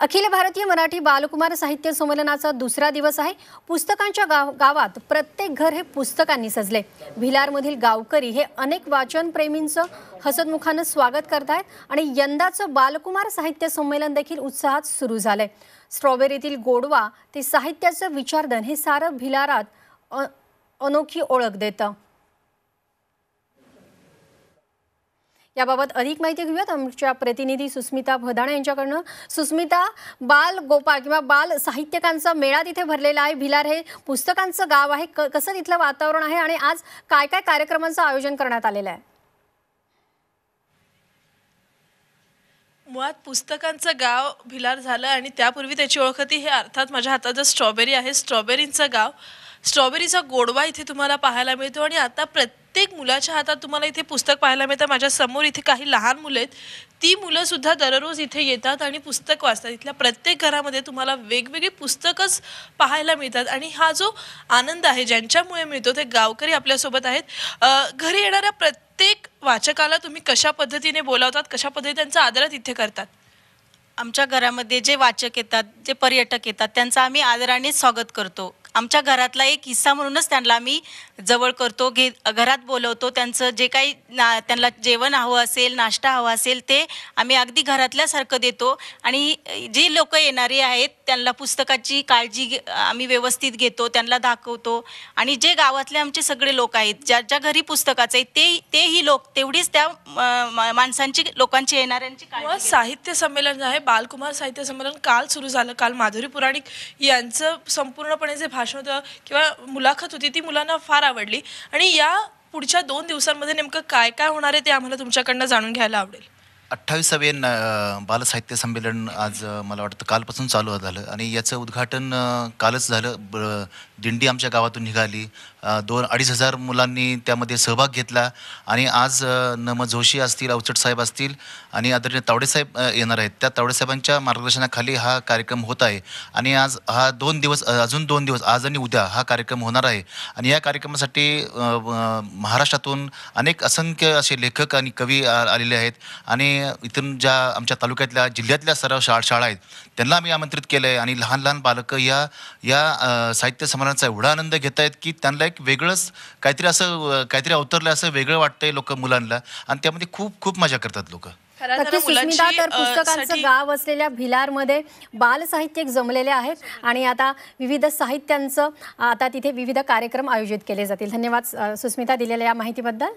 अखिल भारतीय मराठी बालकुमार साहित्य संमेलनाचा दुसरा दिवस आहे. पुस्तकांच्या गाव गावात प्रत्येक घर हे पुस्तकांनी सजले. भिलारमधील गावकरी हे अनेक वाचनप्रेमींचं हसतमुखानं स्वागत करतायत आणि यंदाचं बालकुमार साहित्य संमेलन देखील उत्साहात सुरू झालंय. स्ट्रॉबेरीतील गोडवा ते साहित्याचं विचारधन हे सारं भिलारात अ- अनोखी ओळख देतं. याबाबत अधिक माहिती घेऊयात. आमच्या प्रतिनिधी सुस्मिता भदाणे यांच्याकडनं. सुस्मिता बाल गोपाळ किंवा बाल साहित्यकांचा मेळा तिथे भरलेला आहे. भिलार हे पुस्तकांचं गाव आहे. क- कसं तिथलं वातावरण आहे आणि आज काय काय कार्यक्रमांचं आयोजन करण्यात आलेलं आहे? मुळात पुस्तकांचं गाव भिलार झालं आणि त्यापूर्वी त्याची ओळख होती. हे अर्थात माझ्या हातात जर स्ट्रॉबेरी आहे. स्ट्रॉबेरींचं गाव. स्ट्रॉबेरीचा गोडवा इथे तुम्हाला पाहायला मिळतो आणि आता प्रत्येक प्रत्येक मुलाच्या हातात तुम्हाला इथे पुस्तक पाहायला मिळतं. माझ्यासमोर इथे काही लहान मुलं आहेत. ती मुलं सुद्धा दररोज इथे येतात आणि पुस्तक वाचतात. इथल्या प्रत्येक घरामध्ये तुम्हाला वेगवेगळी पुस्तकच पाहायला मिळतात. आणि हा जो आनंद आहे ज्यांच्यामुळे मिळतो ते गावकरी आपल्यासोबत आहेत. घरी येणाऱ्या प्रत्येक वाचकाला तुम्ही कशा पद्धतीने बोलावतात? कशा पद्धतीने त्यांचा आदर तिथे करतात? आमच्या घरामध्ये जे वाचक येतात जे पर्यटक येतात त्यांचं आम्ही आदराने स्वागत करतो. आमच्या घरातला एक हिस्सा म्हणूनच त्यांना आम्ही जवळ करतो घे घरात बोलवतो. त्यांचं जे काही ना त्यांना जेवण हवं असेल नाश्ता हवा असेल ते आम्ही अगदी घरातल्यासारखं देतो. आणि जी लोक येणारी आहेत त्यांना पुस्तकाची काळजी घे- आम्ही व्यवस्थित घेतो त्यांना दाखवतो. आणि जे गावातले आमचे सगळे लोक आहेत ज्या ज्या घरी पुस्तकाचं आहे ते तेही लोक तेवढीच त्या माणसांची लोकांची येणाऱ्यांची. साहित्य संमेलन जे आहे बालकुमार साहित्य संमेलन काल सुरू झालं. काल माधुरी पुराणिक यांचं संपूर्णपणे जे भाषण होतं किंवा मुलाखत होती ती मुलांना फार आवडली. आणि या पुढच्या दोन दिवसांमध्ये नेमकं काय काय होणार आहे ते आम्हाला तुमच्याकडनं जाणून घ्यायला आवडेल. अठ्ठावीसावे न- बालसाहित्य संमेलन आज मला वाटतं कालपासून चालू झालं. आणि याचं उद्घाटन कालच झालं. ब- दिंडी आमच्या गावातून निघाली. दोन अडीच हजार मुलांनी त्यामध्ये सहभाग घेतला. आणि आज नम जोशी असतील अवचट साहेब असतील आणि आदरणीय तावडेसाहेब येणार आहेत. त्या तावडेसाहेबांच्या मार्गदर्शनाखाली हा कार्यक्रम होत आहे. आणि आज हा दोन दिवस अजून दोन दिवस आज आणि उद्या हा कार्यक्रम होणार आहे. आणि या कार्यक्रमासाठी महाराष्ट्रातून अनेक असंख्य असे लेखक आणि कवी आ- आलेले आहेत. आणि इथून ज्या आमच्या तालुक्यातल्या जिल्ह्यातल्या सर्व शाळा शाळा आहेत त्यांना आम्ही आमंत्रित केलं आहे आणि लहान लहान बालकं या या साहित्य संमेलनाचा एवढा आनंद घेत आहेत की त्यांना एक वेगळंच काहीतरी असं काहीतरी अवतरलं असं वेगळं वाटतंय लोक मुलांना आणि त्यामध्ये खूप खूप मजा करतात लोक. नक्की सुस्मिता तर पुस्तकांचं गाव असलेल्या भिलारमध्ये बाल साहित्यिक जमलेले आहेत आणि आता विविध साहित्यांचं आता तिथे विविध कार्यक्रम आयोजित केले जातील. धन्यवाद सुस्मिता दिलेल्या या माहितीबद्दल.